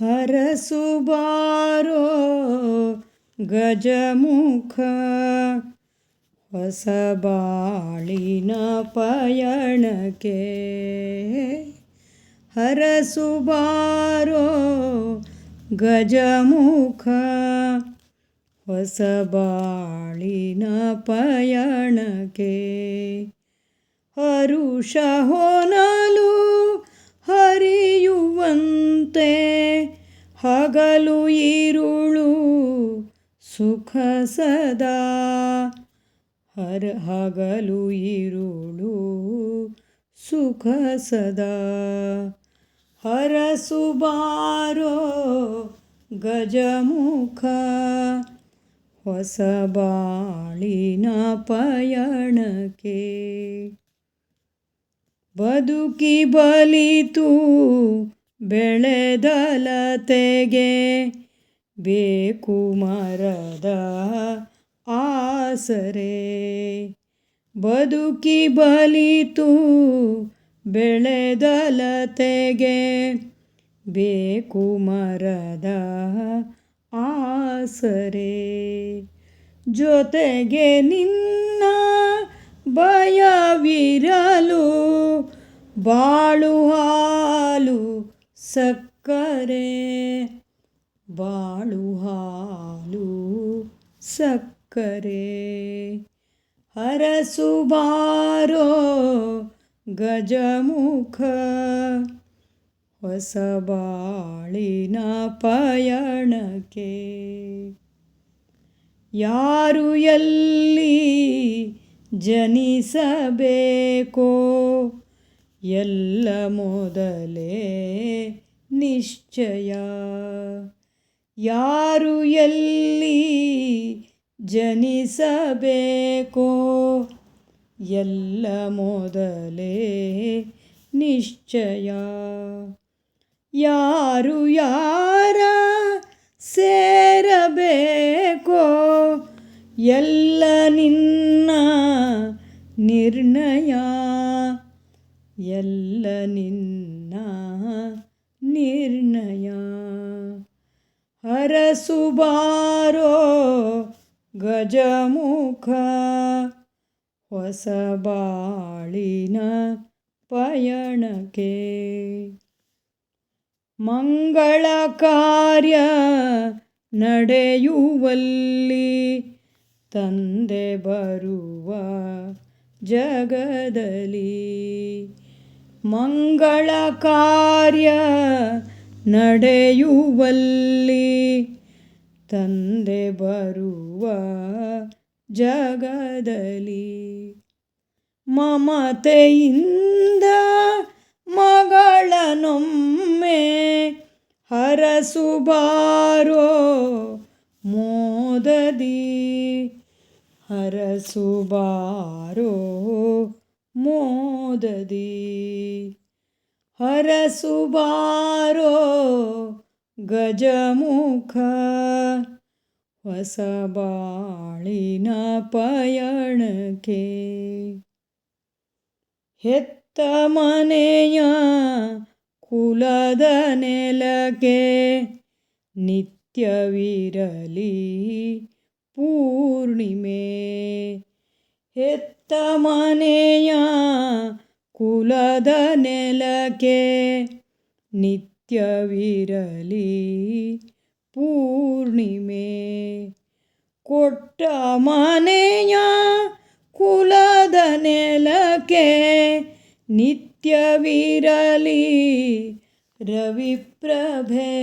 ಹರಸುಬಾರೋ ಗಜಮುಖ ಹೊಸಬಾಳಿನ ಪಯಣಕ್ಕೆ. ಹರಸುಬಾರೋ ಗಜಮುಖ ಹೊಸಬಾಳಿನ ಪಯಣಕ್ಕೆ. ಹರುಷ ಹೊನಲು ಹರಿಯುವಂತೆ ಹಗಲು ಇರುಳು ಸುಖ ಸದಾ. ಹರ ಹಗಲು ಇರುಳು ಸುಖ ಸದಾ. ಹರಸುಬಾರೋ ಗಜಮುಖ ಹೊಸಬಾಳಿನ ಪಯಣಕ್ಕೆ. ಬದುಕಿ ಬಲಿತು ಬೆಳೆದಲತೆಗೆ ಬೇಕು ಮರದ ಆಸರೆ. ಬದುಕಿ ಬಲಿತು ಬೆಳೆದಲತೆಗೆ ಬೇಕು ಮರದ ಆಸರೆ. ಜೊತೆಗೆ ನಿನ್ನ ಭಯವಿರಲು ಬಾಳು ಹಾಲು ಸಕ್ಕರೆ ಬಾಳು ಹಾಲು ಸಕ್ಕರೆ ಹರಸುಬಾರೋ ಗಜಮುಖ ಹೊಸ ಬಾಳಿನ ಪಯಣಕ್ಕೆ ಯಾರು ಎಲ್ಲಿ ಜನಿಸಬೇಕೋ ಎಲ್ಲ ಮೊದಲೇ ನಿಶ್ಚಯ. ಯಾರು ಎಲ್ಲಿ ಜನಿಸಬೇಕೋ? ಎಲ್ಲ ಮೊದಲೇ ನಿಶ್ಚಯ. ಯಾರು ಯಾರ ಸೇರಬೇಕೋ? ಎಲ್ಲ ನಿನ್ನ ನಿರ್ಣಯ. ಎಲ್ಲ ನಿನ್ನ ನಿರ್ಣಯ. ಹರಸುಬಾರೋ ಗಜಮುಖ ಹೊಸ ಬಾಳಿನ ಪಯಣಕ್ಕೆ. ಮಂಗಳ ಕಾರ್ಯ ನಡೆಯುವಲ್ಲಿ ತಂದೆ ಬರುವ ಜಗದಲ್ಲಿ. ಮಂಗಳ ಕಾರ್ಯ ನಡೆಯುವಲ್ಲಿ ತಂದೆ ಬರುವ ಜಗದಲ್ಲಿ. ಮಮತೆಯಿಂದ ಮಗಳನೊಮ್ಮೆ ಹರಸುಬಾರೋ ಮೋದದಿ. ಹರಸುಬಾರೋ ಮೋದದಿ ಹರಸುಬಾರೋ ಗಜಮುಖ ಹೊಸ ಬಾಳಿನ ಪಯಣಕ್ಕೆ ಹೆತ್ತ ಮನೆಯ ಕುಲದ ನೆಲಕ್ಕೆ ನಿತ್ಯವಿರಲಿ ಪೂರ್ಣಿಮೆ ಹೆತ್ತ ಮನೆಯ ಕುಲದ ನೆಲಕ್ಕೆ ನಿತ್ಯವಿರಲಿ ಪೂರ್ಣಿಮೆ ಕೊಟ್ಟ ಮನೆಯ ಕುಲದ ನೆಲಕ್ಕೆ ನಿತ್ಯವಿರಲಿ ರವಿಪ್ರಭೆ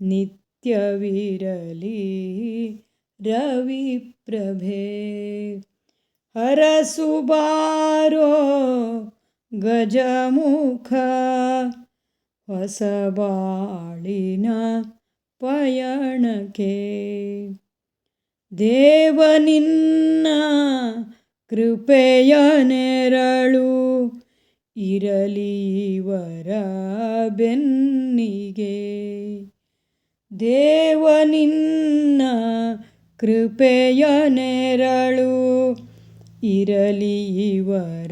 ನಿತ್ಯವಿರಲಿ ರವಿಪ್ರಭೆ ಹರಸುಬಾರೋ ಗಜಮುಖ ಹೊಸಬಾಳಿನ ಪಯಣಕ್ಕೆ. ದೇವನಿನ್ನ ಕೃಪೆಯ ನೆರಳು ಇರಲಿವರ ಬೆನ್ನಿಗೆ. ದೇವನಿನ್ನ ಕೃಪೆಯ ನೆರಳು ಇರಲಿ ಇವರ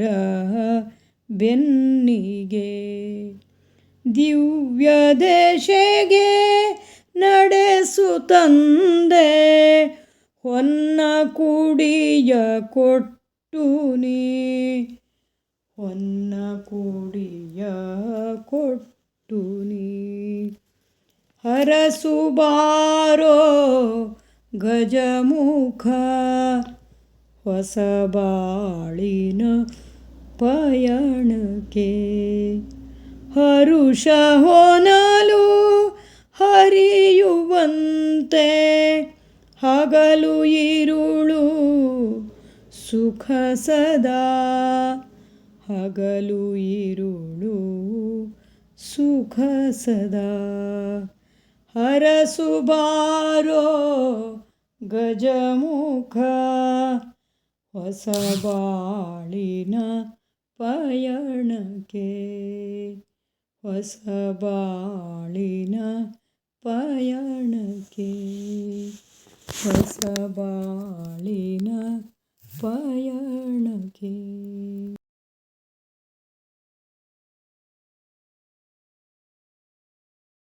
ಬೆನ್ನಿಗೆ. ದಿವ್ಯ ದೇಶೆಗೆ ತಂದೆ, ಹೊನ್ನ ಕುಡಿಯ ಕೊಟ್ಟು ನೀ. ಹೊನ್ನ ಕುಡಿಯ ಕೊಟ್ಟು ನೀ. ಹರಸು ಬಾರೋ ಗಜಮುಖ ಹೊಸ ಬಾಳಿನ ಪಯಣಕ್ಕೆ ಹರುಷ ಹರಿಯುವಂತೆ ಹಗಲು ಇರುಳು ಸುಖ ಸದಾ ಹಗಲು ಇರುಳು ಸುಖ ಸದಾ ಹರಸುಬಾರೋ ಗಜಮುಖ ಹೊಸ ಬಾಳಿನ ಪಯಣಕ್ಕೆ ಹೊಸ ಬಾಳಿನ ಪಯಣಕ್ಕೆ ಹೊಸ ಬಾಳಿನ ಪಯಣಕ್ಕೆ